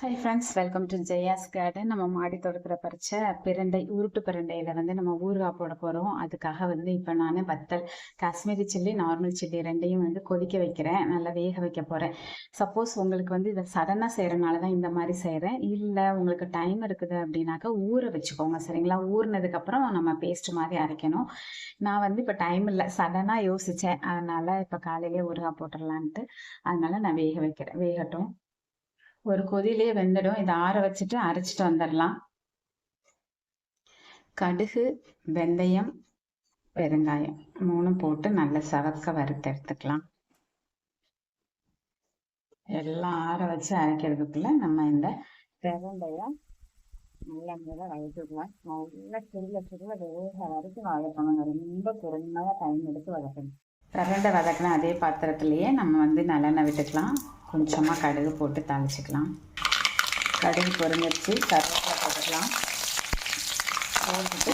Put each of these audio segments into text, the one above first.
Hi friends welcome to Jaya's garden நம்ம மாடி தோட்டத்தில் பறிச்ச பிரண்டை உருட்டு பிரண்டையில் வந்து நம்ம ஊறுகாய் போட போகிறோம் அதுக்காக வந்து இப்போ நான் வத்தல் காஷ்மீரி சில்லி நார்மல் சில்லி ரெண்டையும் வந்து கொதிக்க வைக்கிறேன். நல்லா வேக வைக்க போகிறேன் சப்போஸ் உங்களுக்கு வந்து இதை சடனாக செய்கிறனால தான் இந்த மாதிரி செய்கிறேன் இல்லை உங்களுக்கு டைம் இருக்குது அப்படின்னாக்கா ஊற வச்சுக்கோங்க சரிங்களா? ஊறினதுக்கப்புறம் நம்ம பேஸ்ட் மாதிரி அரைக்கணும். நான் வந்து இப்போ டைம் இல்லை சடனாக யோசித்தேன் அதனால் இப்போ காலையிலே ஊறுகாய் போட்டுடலான்ட்டு அதனால நான் வேக வைக்கிறேன். வேகட்டும். ஒரு கொதிலே வெந்துடும். இதை ஆற வச்சுட்டு அரைச்சிட்டு வந்துடலாம். கடுகு வெந்தயம் பெருங்காயம் மூணும் போட்டு நல்லா சவக்க வறுத்து எடுத்துக்கலாம். எல்லாம் ஆற வச்சு அரைக்கிறதுக்குள்ள நம்ம இந்த பிரண்டைய நல்ல மேலே வளர்த்துக்கலாம் நல்லா சுருள சுருள வேக வரைக்கும் வளர்க்கணுங்க ரொம்ப பொறுமையாக டைம் எடுத்து வதக்கணும். பிரண்டை வதக்கின அதே பாத்திரத்திலேயே நம்ம வந்து நல்லெண்ணெய் விட்டுக்கலாம். கொஞ்சமாக கடுகு போட்டு தாளிச்சிக்கலாம். கடுகு பொரிஞ்சிருச்சு. கருவேப்பிலை போட்டுக்கலாம். போட்டுட்டு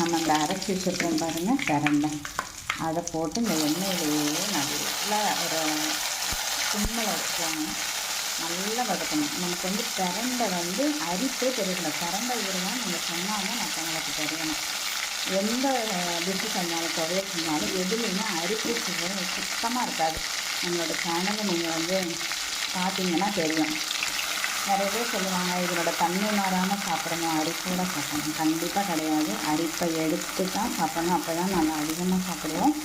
நம்ம இந்த அரைச்சி வச்சுருக்கோம் பாருங்கள் கரண்டை. அதை போட்டு இந்த எண்ணெயிலேயே நல்லா ஒரு சிம்மில் வச்சுக்கோங்க நல்லா வதக்கணும். நமக்கு வந்து கரண்டை வந்து அரிப்பே தெரியல. பிரண்டை ஊறுனா நீங்கள் சொன்னாலும் மற்றவங்களுக்கு தெரியணும். எந்த டிஷ்ஷு செஞ்சாலும் துவைய செஞ்சாலும் எதுலேயுமே அரிப்பு சுகரும் சுத்தமாக இருக்காது. நம்மளோட சேனலை நீங்கள் வந்து பார்த்தீங்கன்னா தெரியும். நிறைய பேர் சொல்லுவாங்க இதனோட தண்ணி மாறாமல் சாப்பிடணும் அரிப்போட சாப்பிடணும். கண்டிப்பாக கிடையாது. அரிப்பை எடுத்து தான் சாப்பிடணும். அப்போ தான் நல்லா அதிகமாக சாப்பிடுவோம்.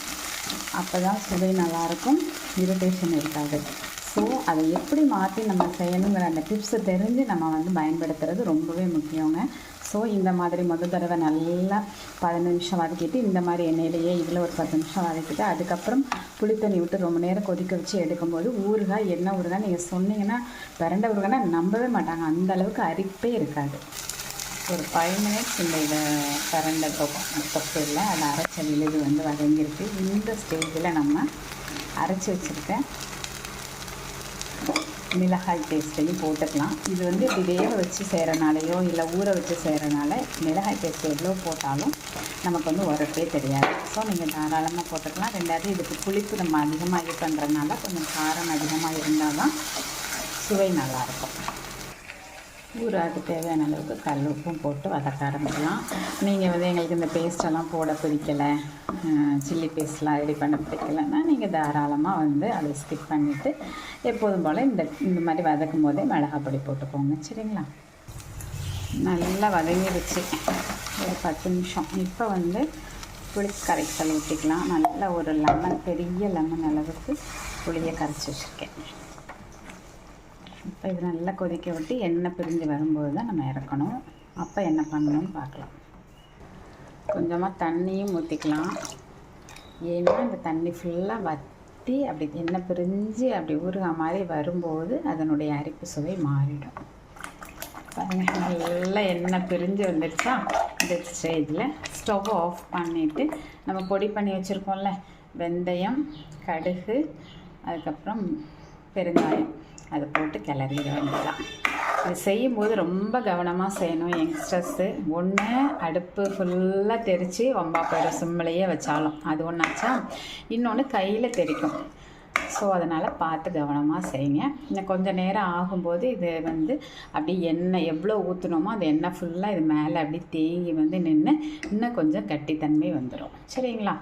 அப்போ தான் சுவை நல்லாயிருக்கும் இரிட்டேஷன் இருக்காது. அதை எப்படி மாற்றி நம்ம செய்யணுங்கிற அந்த டிப்ஸை தெரிஞ்சு நம்ம வந்து பயன்படுத்துறது ரொம்பவே முக்கியங்க. ஸோ இந்த மாதிரி முதல் தடவை நல்லா பதினஞ்சு நிமிஷம் வதக்கிட்டு இந்த மாதிரி எண்ணெயிலேயே இதில் ஒரு பத்து நிமிஷம் வதக்கிட்டு அதுக்கப்புறம் புளி தண்ணி விட்டு ரொம்ப நேரம் கொதிக்க வச்சு எடுக்கும்போது ஊறுகாய் என்ன ஊறுகாய் நீங்கள் சொன்னீங்கன்னா பிறண்ட ஊறுகாய்னா நம்பவே மாட்டாங்க. அந்த அளவுக்கு அரிப்பே இருக்காது. ஒரு ஃபைவ் மினிட்ஸ் இந்த இதை கரண்டை தொப்பு இல்லை அதை அரைச்ச இது வந்து வதங்கியிருக்கு. இந்த ஸ்டேஜில் நம்ம அரைச்சி வச்சுருக்கேன். மிளகாய் பேஸ்ட்டையும் போட்டுக்கலாம். இது வந்து இப்படி வேக வச்சு செய்கிறனாலையோ இல்லை ஊற வச்சு செய்கிறனால மிளகாய் பேஸ்ட் எவ்வளோ போட்டாலும் நமக்கு வந்து உரப்பே தெரியாது. ஸோ நீங்கள் தாராளமாக போட்டுக்கலாம். ரெண்டாவது இதுக்கு புளிப்பு நம்ம அதிகமாக இது பண்ணுறதுனால கொஞ்சம் காரம் அதிகமாக இருந்தால் தான் சுவை நல்லாயிருக்கும் ஊறாக்கு தேவையான அளவுக்கு கல் உப்பும் போட்டு வதக்க ஆரம்பிக்கலாம். நீங்கள் வந்து எங்களுக்கு இந்த பேஸ்டெல்லாம் போட பிடிக்கலை சில்லி பேஸ்ட்லாம் ரெடி பண்ண பிடிக்கலைன்னா நீங்கள் தாராளமாக வந்து அதை ஸ்கிப் பண்ணிவிட்டு எப்போதும் போல் இந்த இந்த மாதிரி வதக்கும் போதே மிளகா பொடி போட்டுக்கோங்க. சரிங்களா? நல்லா வதங்கிடுச்சு. ஒரு பத்து நிமிஷம். இப்போ வந்து புளி கரைசல் ஊற்றிக்கலாம் நல்ல ஒரு லெமன் பெரிய லெமன் அளவுக்கு புளியை கரைச்சி வச்சுருக்கேன். இப்போ இது நல்லா கொதிக்க விட்டு எண்ணெய் பிரிஞ்சு வரும்போது தான் நம்ம இறக்கணும். அப்போ என்ன பண்ணணும்னு பார்க்கலாம். கொஞ்சமாக தண்ணியும் ஊற்றிக்கலாம் ஏன்னா இந்த தண்ணி ஃபுல்லாக வற்றி அப்படி எண்ணெய் பிரிஞ்சு அப்படி ஊறுகா மாதிரி வரும்போது அதனுடைய அரிப்பு சுவை மாறிடும். பாருங்கள் நல்லா எண்ணெய் பிரிஞ்சு வந்துடுச்சா இந்த ஸ்டேஜில் ஸ்டவ் ஆஃப் பண்ணிவிட்டு நம்ம பொடி பண்ணி வச்சுருக்கோம்ல வெந்தயம் கடுகு அதுக்கப்புறம் பெருங்காயம். அதை போட்டு கிளறிட வேண்டியதான் இது செய்யும்போது ரொம்ப கவனமாக செய்யணும். யங்ஸ்டர்ஸு ஒன்று அடுப்பு ஃபுல்லாக தெரித்து வம்பா போயிடும். சிம்மிலையே வச்சாலும். அது ஒன்றாச்சா இன்னொன்று கையில் தெரிக்கும். ஸோ அதனால் பார்த்து கவனமாக செய்யுங்க. இன்னும் கொஞ்சம் நேரம் ஆகும்போது இது வந்து அப்படி எண்ணெய் எவ்வளோ ஊற்றுனோமோ அந்த எண்ணெய் ஃபுல்லாக இது மேலே அப்படி தேங்கி வந்து நின்று இன்னும் கொஞ்சம் கட்டித்தன்மை வந்துடும் சரிங்களா?